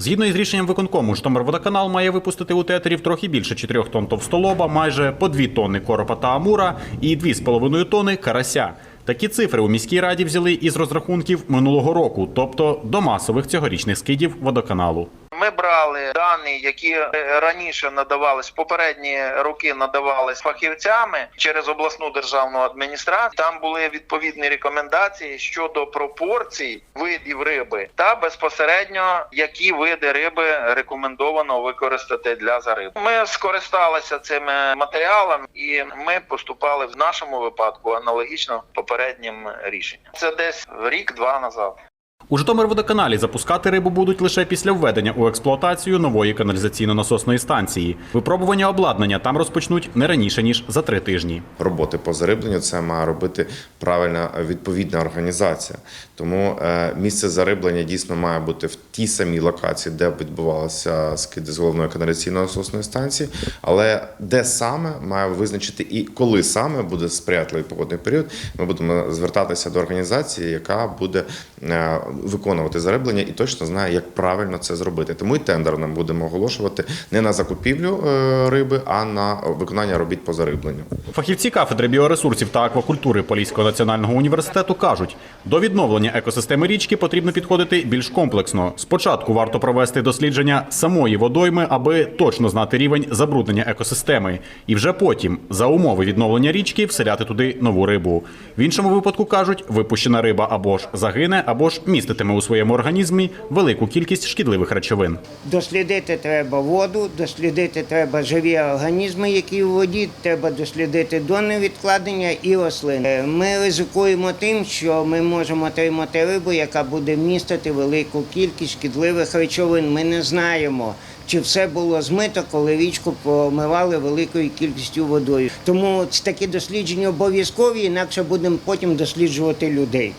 Згідно із рішенням виконкому, Житомирводоканал має випустити у театрів трохи більше 4 тонн товстолоба, майже по 2 тонни коропа та амура і 2,5 тонни карася. Такі цифри у міській раді взяли із розрахунків минулого року, тобто до масових цьогорічних скидів водоканалу. Брали дані, які е, раніше надавались, попередні роки надавались фахівцями через обласну державну адміністрацію. Там були відповідні рекомендації щодо пропорцій видів риби та безпосередньо які види риби рекомендовано використати для зариби. Ми скористалися цими матеріалами і ми поступали в нашому випадку аналогічно попереднім рішенням. Це десь рік-два назад. У Житомирводоканалі запускати рибу будуть лише після введення у експлуатацію нової каналізаційно-насосної станції. Випробування обладнання там розпочнуть не раніше ніж за три тижні. роботи по зарибленню це має робити правильна відповідна організація. Тому е, місце зариблення дійсно має бути в тій самій локації, де відбувалися скиди з головної каналізаційної насосної станції, але де саме має визначити і коли саме буде сприятливий погодний період. Ми будемо звертатися до організації, яка буде е, виконувати зариблення і точно знає, як правильно це зробити. Тому і тендер нам будемо оголошувати не на закупівлю е, риби, а на виконання робіт по зарибленню. Фахівці кафедри біоресурсів та аквакультури Поліського національного університету кажуть, до відновлення екосистеми річки потрібно підходити більш комплексно. Спочатку варто провести дослідження самої водойми, аби точно знати рівень забруднення екосистеми, і вже потім, за умови відновлення річки, вселяти туди нову рибу. В іншому випадку кажуть, випущена риба або ж загине, або ж міститиме у своєму організмі велику кількість шкідливих речовин. Дослідити треба воду, дослідити треба живі організми, які у воді, треба дослідити до невідкладення і рослин. Е, Ми ризикуємо тим, що ми можемо отримати рибу, яка буде містити велику кількість шкідливих речовин. Ми не знаємо. Чи все було змито, коли річку промивали великою кількістю водою? Тому такі дослідження обов'язкові, інакше будемо потім досліджувати людей,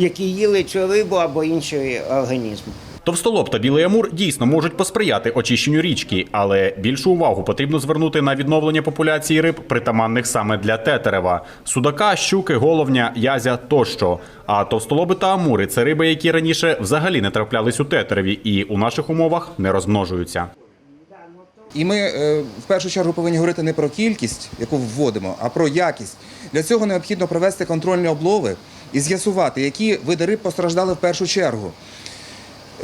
які їли цю рибу або інші організми. Товстолоб та білий амур дійсно можуть посприяти очищенню річки, але більшу увагу потрібно звернути на відновлення популяції риб, притаманних саме для тетерева – судака, щуки, головня, язя тощо. А товстолоби та амури – це риби, які раніше взагалі не траплялись у тетереві і у наших умовах не розмножуються. І ми е, в першу чергу повинні говорити не про кількість, яку вводимо, а про якість. Для цього необхідно провести контрольні облови і з'ясувати, які види риб постраждали в першу чергу.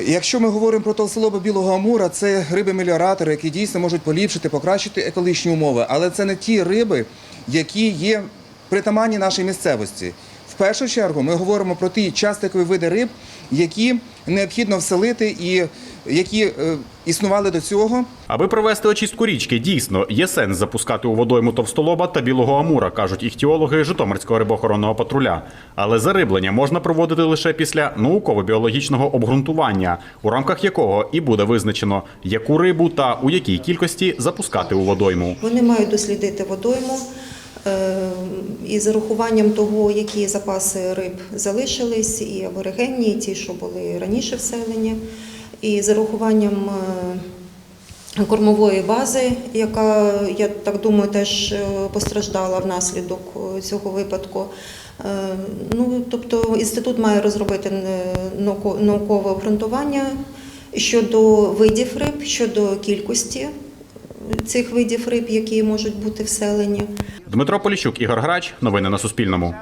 Якщо ми говоримо про толстолоба білого амура, це риби-меліоратори, які дійсно можуть поліпшити, покращити екологічні умови, але це не ті риби, які є притаманні нашій місцевості. В першу чергу ми говоримо про ті частикові види риб, які необхідно вселити і які е, існували до цього. Аби провести очистку річки, дійсно є сенс запускати у водойму товстолоба та білого амура, кажуть іхтіологи Житомирського рибоохоронного патруля. Але зариблення можна проводити лише після науково-біологічного обґрунтування, у рамках якого і буде визначено, яку рибу та у якій кількості запускати у водойму. Вони мають дослідити водойму е, і з урахуванням того, які запаси риб залишились, і аборигенні, і ті, що були раніше вселені, і з урахуванням е, кормової бази, яка, я так думаю, теж е, постраждала внаслідок е, цього випадку. Ну, тобто інститут має розробити наукове обґрунтування щодо видів риб, щодо кількості цих видів риб, які можуть бути вселені. Дмитро Поліщук, Ігор Грач. Новини на Суспільному.